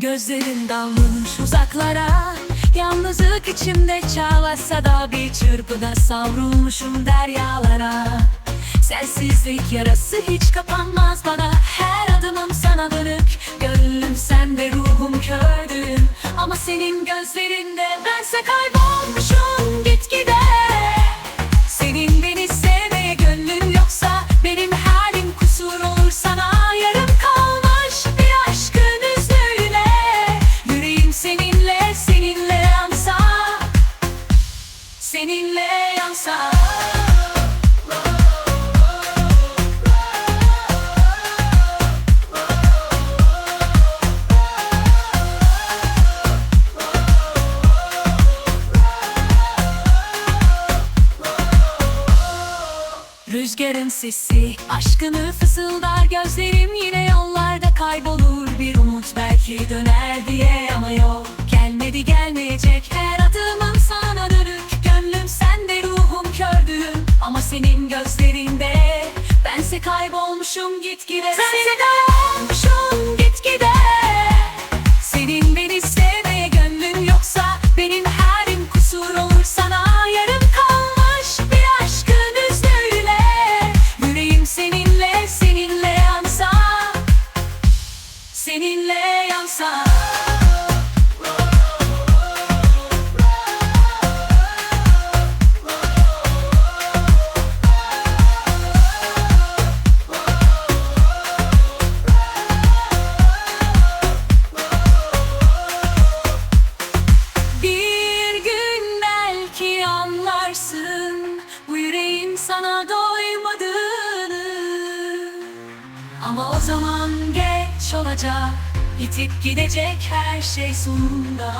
Gözlerin dalmış uzaklara. Yalnızlık içimde çağlasa da Bir çırpıda savrulmuşum deryalara. Sensizlik yarası hiç kapanmaz bana. Her adımım sana dönük. Gönlüm sende ruhum kördüm Ama senin gözlerinde bense kaybolmuşum Seninle yansa. Rüzgarın sesi aşkını fısıldar Gözlerim yine yollarda kaybolur. Bir umut belki döner senin gözlerinde. Bense kaybolmuşum gitgide. Bense kaybolmuşum gitgide. Senin beni sevmeye gönlün yoksa Benim halim kusur olur sana. Yarım kalmış bir aşkın üstüyle. Yüreğim seninle seninle yansa. Seninle yansa zaman geç olacak Yitip gidecek her şey sonunda